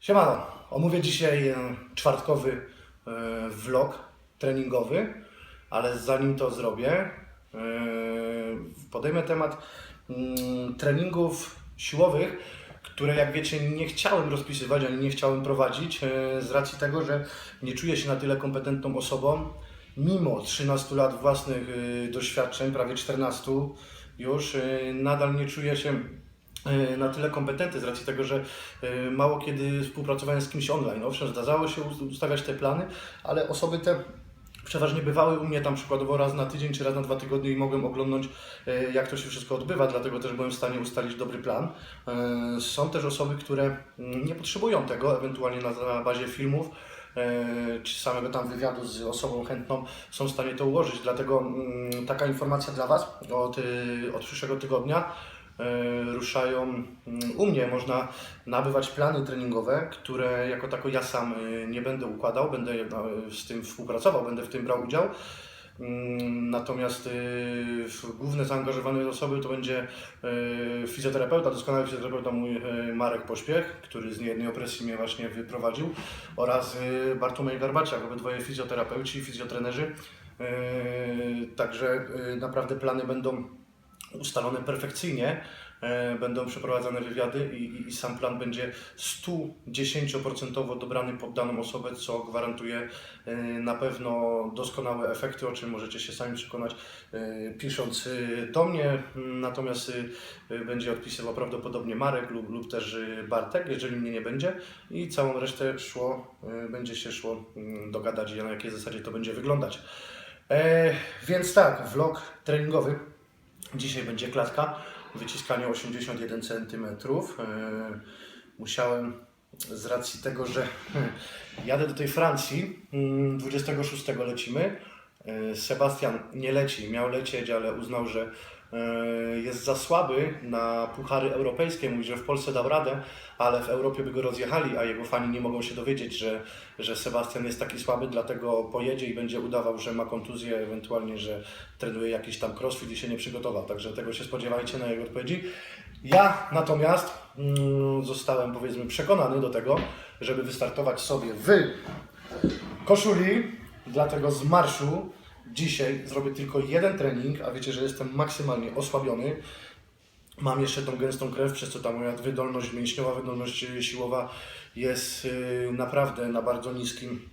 Siemano, omówię dzisiaj e, czwartkowy e, vlog treningowy, ale zanim to zrobię, e, podejmę temat mm, treningów siłowych, które jak wiecie nie chciałem rozpisywać, ani nie chciałem prowadzić z racji tego, że nie czuję się na tyle kompetentną osobą, mimo 13 lat własnych doświadczeń, prawie 14 już, nadal nie czuję się na tyle kompetentny z racji tego, że e, mało kiedy współpracowałem z kimś online. Owszem, zdarzało się us- ustawiać te plany, ale osoby te przeważnie bywały u mnie tam przykładowo raz na tydzień czy raz na dwa tygodnie i mogłem oglądnąć e, jak to się wszystko odbywa, dlatego też byłem w stanie ustalić dobry plan. Są też osoby, które mm, nie potrzebują tego, ewentualnie na, bazie filmów czy samego tam wywiadu z osobą chętną są w stanie to ułożyć. Dlatego mm, taka informacja dla Was od, y, od przyszłego tygodnia ruszają mm, u mnie. Można nabywać plany treningowe, które jako tako ja sam y, nie będę układał, będę no, z tym współpracował, będę w tym brał udział. Mm, Natomiast główne zaangażowane osoby to będzie fizjoterapeuta, doskonały fizjoterapeuta mój Marek Pośpiech, który z niejednej opresji mnie właśnie wyprowadził oraz Bartłomiej Garbaciak, obydwoje fizjoterapeuci i fizjotrenerzy. Także naprawdę plany będą ustalone perfekcyjnie. E, Będą przeprowadzane wywiady i, i, i sam plan będzie 110% dobrany pod daną osobę, co gwarantuje e, na pewno doskonałe efekty, o czym możecie się sami przekonać e, pisząc do mnie. Natomiast będzie odpisywał prawdopodobnie Marek lub, lub też Bartek, jeżeli mnie nie będzie i całą resztę szło, będzie się szło mm, dogadać, na jakiej zasadzie to będzie wyglądać. E, więc tak, vlog treningowy. Dzisiaj będzie klatka, wyciskanie 81 cm. Musiałem z racji tego, że jadę do tej Francji, mm, 26 lecimy. E, Sebastian nie leci, miał lecieć, ale uznał, że jest za słaby na puchary europejskie. Mówi, że w Polsce dał radę, ale w Europie by go rozjechali, a jego fani nie mogą się dowiedzieć, że, że Sebastian jest taki słaby, dlatego pojedzie i będzie udawał, że ma kontuzję, ewentualnie, że trenuje jakiś tam crossfit i się nie przygotował. Także tego się spodziewajcie na jego odpowiedzi. Ja natomiast mm, zostałem powiedzmy przekonany do tego, żeby wystartować sobie w koszuli, dlatego z marszu dzisiaj zrobię tylko jeden trening, a wiecie, że jestem maksymalnie osłabiony. Mam jeszcze tą gęstą krew, przez co ta moja wydolność mięśniowa, wydolność siłowa jest y, naprawdę na bardzo niskim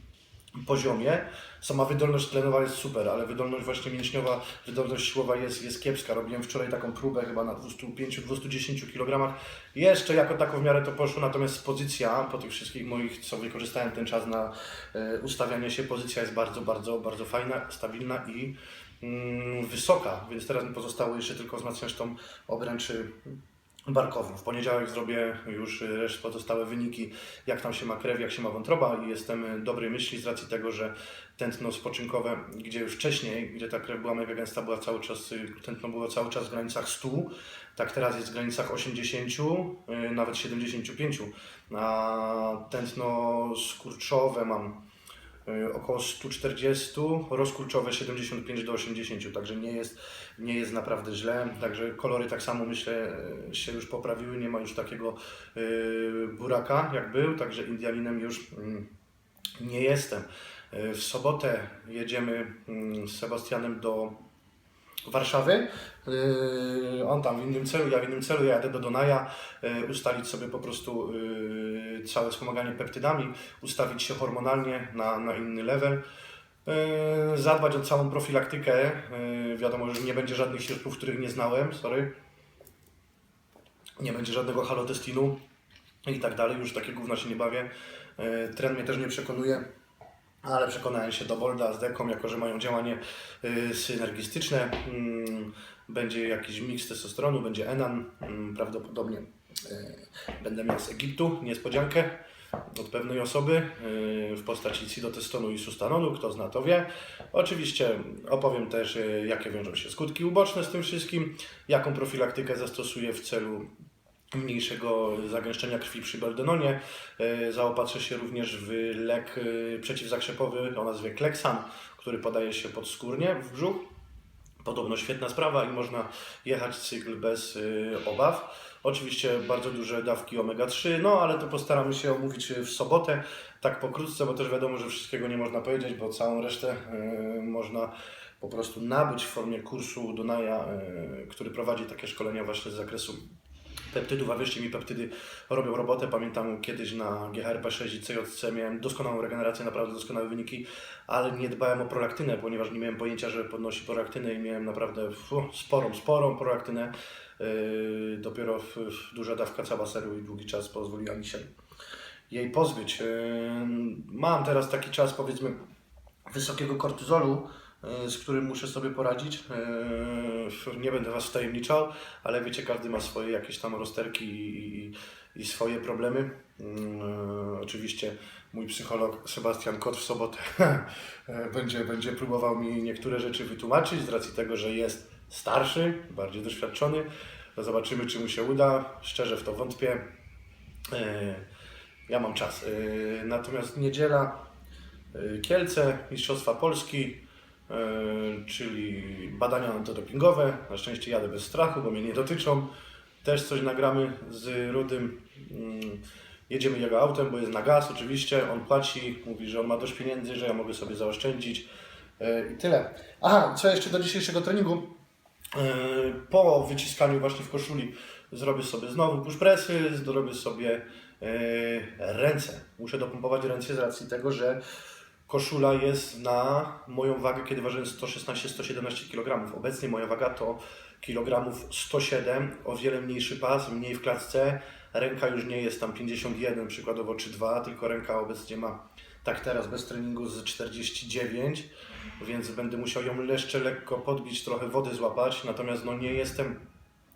poziomie. Sama wydolność tlenowa jest super, ale wydolność właśnie mięśniowa, wydolność siłowa jest, jest kiepska. Robiłem wczoraj taką próbę chyba na 205-210 kg. Jeszcze jako tako w miarę to poszło, natomiast pozycja po tych wszystkich moich, co wykorzystałem ten czas na e, ustawianie się, pozycja jest bardzo, bardzo, bardzo fajna, stabilna i mm, wysoka, więc teraz mi pozostało jeszcze tylko wzmacniać tą obręczy barkową. W poniedziałek zrobię już y, resztę pozostałe wyniki, jak tam się ma krew, jak się ma wątroba i jestem y, dobrej myśli z racji tego, że tętno spoczynkowe, gdzie już wcześniej, gdzie ta krew była mega gęsta, była cały czas, y, tętno było cały czas w granicach 100, tak teraz jest w granicach 80, y, nawet 75, a tętno skurczowe mam około 140, rozkurczowe 75 do 80, także nie jest, nie jest naprawdę źle. Także kolory tak samo myślę y, się już poprawiły, nie ma już takiego y, buraka jak był, także Indianinem już mm, nie jestem. Y, W sobotę jedziemy mm, z Sebastianem do Warszawy. Yy, on tam w innym celu, ja w innym celu, ja jadę do Donaja, yy, ustalić sobie po prostu yy, całe wspomaganie peptydami, ustawić się hormonalnie na, na inny level, zadbać o całą profilaktykę. Wiadomo, że nie będzie żadnych środków, których nie znałem, sorry. Nie będzie żadnego halotestinu i tak dalej, już takie gówna się nie bawię. Tren mnie też nie przekonuje. Ale przekonałem się do Bolda z Deką, jako że mają działanie y, synergistyczne. Mm, będzie jakiś miks testosteronu, będzie Enan, mm, prawdopodobnie y, będę miał z Egiptu niespodziankę od pewnej osoby y, w postaci cidotestonu i sustanonu, kto zna to wie. Oczywiście opowiem też, jakie wiążą się skutki uboczne z tym wszystkim, jaką profilaktykę zastosuję w celu mniejszego zagęszczenia krwi przy Baldenonie. E, Zaopatrzę się również w lek e, przeciwzakrzepowy o nazwie Kleksan, który podaje się podskórnie w brzuch. Podobno świetna sprawa i można jechać cykl bez e, obaw. Oczywiście bardzo duże dawki omega-3, no ale to postaramy się omówić w sobotę, tak pokrótce, bo też wiadomo, że wszystkiego nie można powiedzieć, bo całą resztę można po prostu nabyć w formie kursu Dunaja, który prowadzi takie szkolenia właśnie z zakresu peptydów, a wierzcie mi, peptydy robią robotę. Pamiętam kiedyś na GHRP6 i CJC miałem doskonałą regenerację, naprawdę doskonałe wyniki, ale nie dbałem o prolaktynę, ponieważ nie miałem pojęcia, że podnosi prolaktynę i miałem naprawdę sporą, sporą prolaktynę. Yy, dopiero w, w duża dawka cabaseru i długi czas pozwoliła mi się jej pozbyć. Yy, mam teraz taki czas, powiedzmy, wysokiego kortyzolu, z którym muszę sobie poradzić. Yy, Nie będę Was wtajemniczał, ale wiecie, każdy ma swoje jakieś tam rozterki i, i, swoje problemy. Yy, Oczywiście mój psycholog Sebastian Kot w sobotę będzie, będzie próbował mi niektóre rzeczy wytłumaczyć z racji tego, że jest starszy, bardziej doświadczony. No Zobaczymy, czy mu się uda. Szczerze w to wątpię. Ja mam czas. Natomiast niedziela Kielce, Mistrzostwa Polski, czyli badania antydopingowe. Na szczęście jadę bez strachu, bo mnie nie dotyczą. Też coś nagramy z Rudym. Yy, Jedziemy jego autem, bo jest na gaz oczywiście. On płaci, mówi, że on ma dość pieniędzy, że ja mogę sobie zaoszczędzić. Yy, I tyle. Aha, co jeszcze do dzisiejszego treningu? Yy, Po wyciskaniu właśnie w koszuli zrobię sobie znowu push pressy, zrobię sobie ręce. Muszę dopompować ręce z racji tego, że koszula jest na moją wagę, kiedy ważyłem 116-117 kg. Obecnie moja waga to kilogramów 107, o wiele mniejszy pas, mniej w klatce. Ręka już nie jest tam 51 przykładowo czy 2, tylko ręka obecnie ma tak teraz bez treningu z 49, więc będę musiał ją jeszcze lekko podbić, trochę wody złapać, natomiast no nie jestem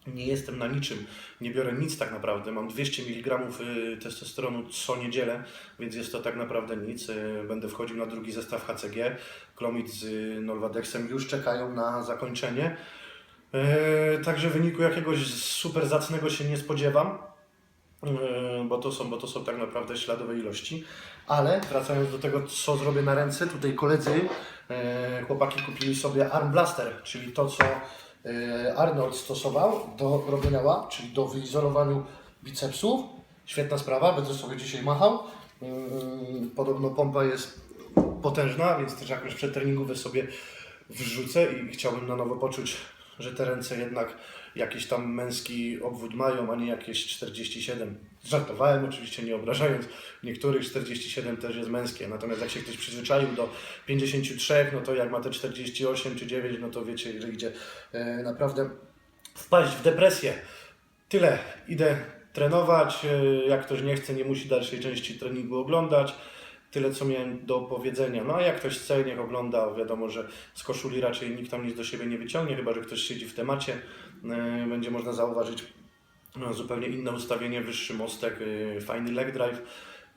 nie jestem na niczym, nie biorę nic tak naprawdę. Mam 200 mg y, testosteronu co niedzielę, więc jest to tak naprawdę nic. Y, Będę wchodził na drugi zestaw HCG. Klomid z y, Nolvadexem już czekają na zakończenie. Także wyniku jakiegoś super zacnego się nie spodziewam, bo to są, bo to są tak naprawdę śladowe ilości. Ale wracając do tego, co zrobię na ręce, tutaj koledzy, chłopaki kupili sobie Arm Blaster, czyli to, co Arnold stosował do robienia łap, czyli do wyizolowaniu bicepsów. Świetna sprawa, będę sobie dzisiaj machał. Y, Podobno pompa jest potężna, więc też jakoś przetreningowe sobie wrzucę i chciałbym na nowo poczuć, że te ręce jednak jakiś tam męski obwód mają, a nie jakieś 47. Żartowałem oczywiście, nie obrażając. Niektórych 47 też jest męskie, natomiast jak się ktoś przyzwyczaił do 53, no to jak ma te 48 czy 9, no to wiecie, że idzie e, naprawdę wpaść w depresję. Tyle. Idę trenować. E, Jak ktoś nie chce, nie musi dalszej części treningu oglądać. Tyle, co miałem do powiedzenia. No a jak ktoś chce, niech ogląda. Wiadomo, że z koszuli raczej nikt tam nic do siebie nie wyciągnie, chyba że ktoś siedzi w temacie. E, Będzie można zauważyć no, zupełnie inne ustawienie, wyższy mostek, e, fajny leg drive.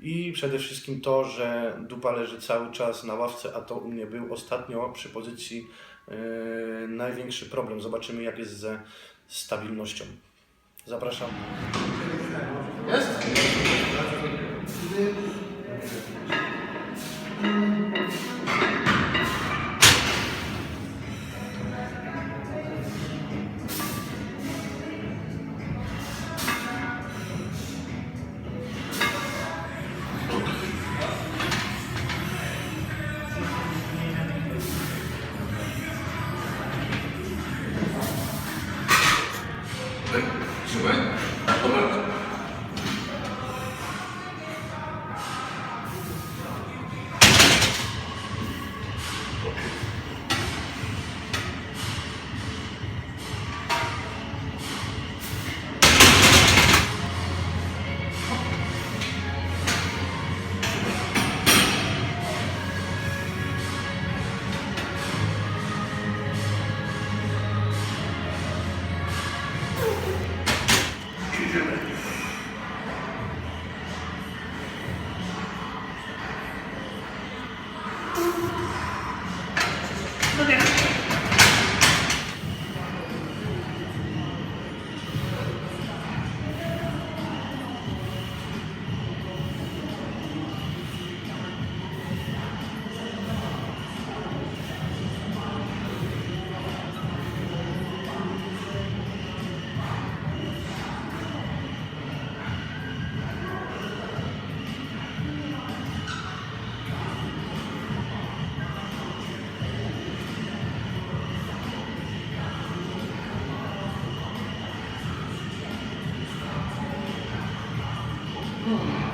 I przede wszystkim to, że dupa leży cały czas na ławce, a to u mnie był ostatnio przy pozycji e, największy problem. Zobaczymy, jak jest ze stabilnością. Zapraszam. Jest? Oh.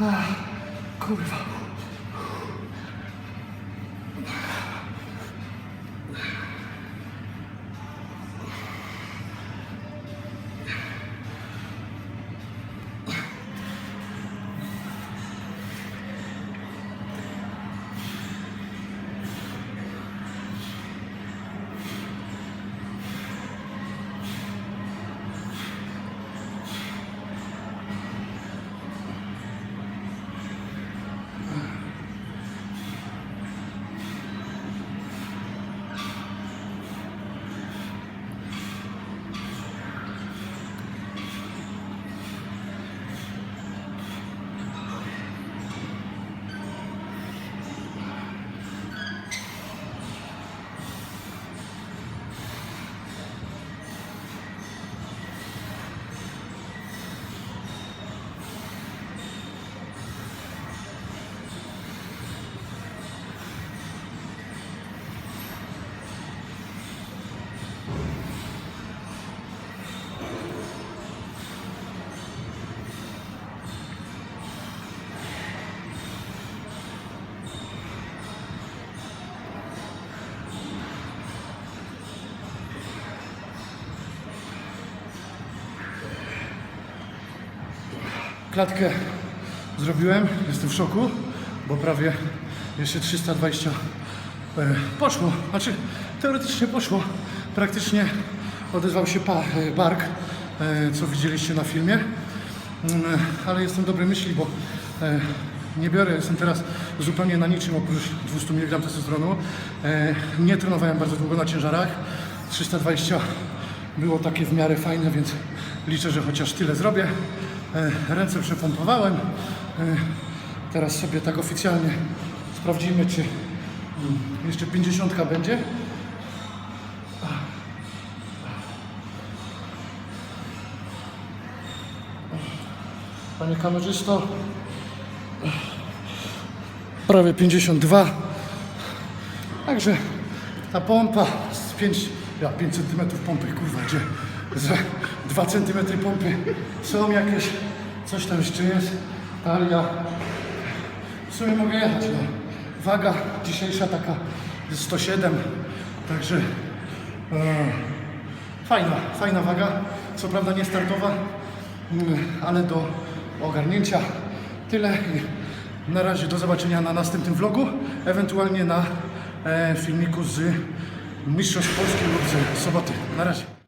Kurwa. Klatkę zrobiłem, jestem w szoku, bo prawie jeszcze 320 e, poszło. Znaczy, teoretycznie poszło. Praktycznie odezwał się e, bark, e, co widzieliście na filmie. Mm, Ale jestem dobrej myśli, bo nie biorę, jestem teraz zupełnie na niczym oprócz 200 mg testosteronu. Nie trenowałem bardzo długo na ciężarach. 320 było takie w miarę fajne, więc liczę, że chociaż tyle zrobię. E, Ręce przepompowałem. E, Teraz sobie tak oficjalnie sprawdzimy, czy mm, jeszcze 50 będzie. Panie kamerzysto, prawie 52. Także ta pompa z 5, ja 5 cm pompy, kurwa, gdzie? Za 2 cm pompy są jakieś, coś tam jeszcze jest, talia. W sumie mogę jechać, no. Waga dzisiejsza taka 107, także e, fajna, fajna waga, co prawda nie startowa, mm, ale do ogarnięcia tyle. Na razie do zobaczenia na następnym vlogu, ewentualnie na e, filmiku z Mistrzostw Polski lub z soboty. Na razie.